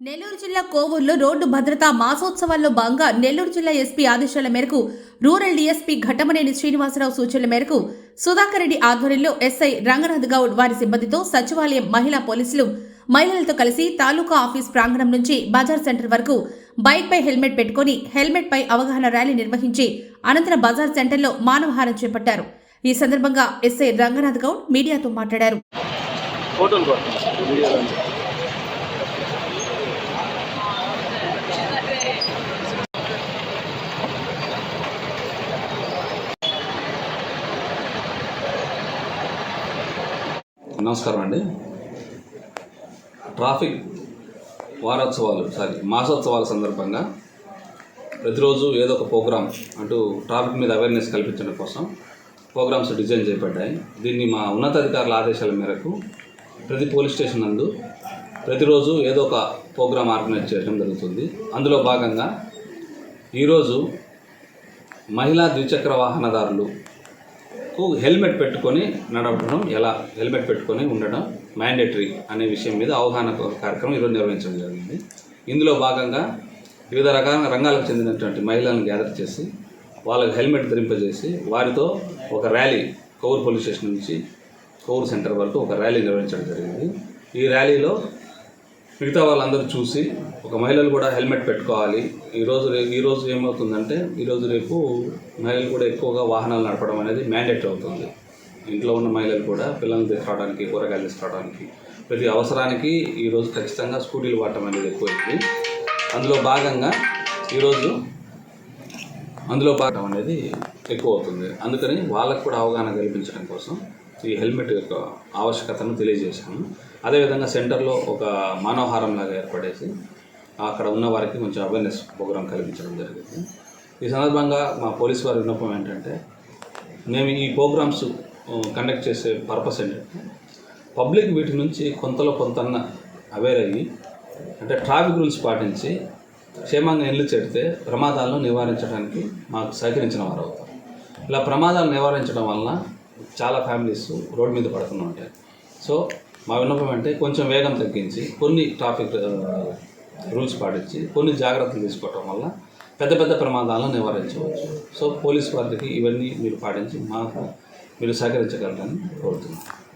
నెల్లూరు జిల్లా కోవూరులో రోడ్డు భద్రతా మాసోత్సవాల్లో భాగంగా నెల్లూరు జిల్లా ఎస్పీ ఆదేశాల మేరకు రూరల్ డీఎస్పీ ఘటమనేని శ్రీనివాసరావు సూచనల మేరకు సుధాకర్ రెడ్డి ఆధ్వర్యంలో ఎస్ఐ రంగనాథ్ గౌడ్ వారి సిబ్బందితో సచివాలయం మహిళా పోలీసులు మహిళలతో కలిసి తాలూకా ఆఫీస్ ప్రాంగణం నుంచి బజార్ సెంటర్ వరకు బైక్పై హెల్మెట్ పెట్టుకుని హెల్మెట్పై అవగాహన ర్యాలీ నిర్వహించి అనంతరం బజార్ సెంటర్లో మానవహారం చేపట్టారు. ఈ సందర్భంగా ఎస్ఐ రంగనాథ్ గౌడ్ మీడియాతో మాట్లాడారు. నమస్కారం అండి. ట్రాఫిక్ వారోత్సవాలు సారీ మాసోత్సవాల సందర్భంగా ప్రతిరోజు ఏదో ఒక ప్రోగ్రామ్ అంటూ ట్రాఫిక్ మీద అవేర్నెస్ కల్పించడం కోసం ప్రోగ్రామ్స్ డిజైన్ చేయబడ్డాయి దీన్ని మా ఉన్నతాధికారుల ఆదేశాల మేరకు ప్రతి పోలీస్ స్టేషన్ నందు ప్రతిరోజు ఏదో ఒక ప్రోగ్రామ్ ఆర్గనైజ్ చేయడం జరుగుతుంది. అందులో భాగంగా ఈరోజు మహిళా ద్విచక్ర వాహనదారులు కు హెల్మెట్ పెట్టుకొని నడవడం ఎలా? హెల్మెట్ పెట్టుకొని ఉండడం మ్యాండేటరీ అనే విషయం మీద అవగాహన కార్యక్రమం ఈరోజు నిర్వహించడం జరిగింది. ఇందులో భాగంగా వివిధ రకాల రంగాలకు చెందినటువంటి మహిళలను గ్యాదర్ చేసి వాళ్ళకి హెల్మెట్ ధరింపజేసి వారితో ఒక ర్యాలీ కౌర్ పోలీస్ స్టేషన్ నుంచి కౌర్ సెంటర్ వరకు ఒక ర్యాలీ నిర్వహించడం జరిగింది. ఈ ర్యాలీలో మిగతా వాళ్ళందరూ చూసి ఒక మహిళలు కూడా హెల్మెట్ పెట్టుకోవాలి. ఈరోజు రేపు ఈరోజు ఏమవుతుందంటే ఈరోజు రేపు మహిళలు కూడా ఎక్కువగా వాహనాలు నడపడం అనేది మ్యాండేట్ అవుతుంది. ఇంట్లో ఉన్న మహిళలు కూడా పిల్లల్ని తీసుకురావడానికి కూరగాయలు తీసుకురావడానికి ప్రతి అవసరానికి ఈరోజు ఖచ్చితంగా స్కూటీలు వాడటం అనేది ఎక్కువైంది. అందులో భాగంగా ఈరోజు అందులో భాగం అనేది ఎక్కువ అవుతుంది అందుకని వాళ్ళకు కూడా అవగాహన కల్పించడం కోసం ఈ హెల్మెట్ యొక్క ఆవశ్యకతను తెలియజేశాము అదేవిధంగా సెంటర్లో ఒక మానవహారం లాగా ఏర్పడేసి అక్కడ ఉన్న వారికి కొంచెం అవేర్నెస్ ప్రోగ్రాం కల్పించడం జరిగింది. ఈ సందర్భంగా మా పోలీస్ వారి విన్నపం ఏంటంటే మేము ఈ ప్రోగ్రామ్స్ కండక్ట్ చేసే పర్పస్ ఏంటంటే పబ్లిక్ వీటి నుంచి కొంతలో కొంత అవేర్ అయ్యి అంటే ట్రాఫిక్ రూల్స్ పాటించి క్షేమంగా ఇల్లు చెడితే ప్రమాదాలను నివారించడానికి మాకు సహకరించిన వారు అవుతారు ఇలా ప్రమాదాలు నివారించడం వలన చాలా ఫ్యామిలీస్ రోడ్డు మీద పడుతూ ఉంటాయి సో మా విన్నపం అంటే కొంచెం వేగం తగ్గించి కొన్ని ట్రాఫిక్ రూల్స్ పాటించి కొన్ని జాగ్రత్తలు తీసుకోవటం వల్ల పెద్ద పెద్ద ప్రమాదాలను నివారించవచ్చు. సో పోలీస్ వారికి ఇవన్నీ మీరు పాటించి మాకు మీరు సహకరించగలరని కోరుతున్నాను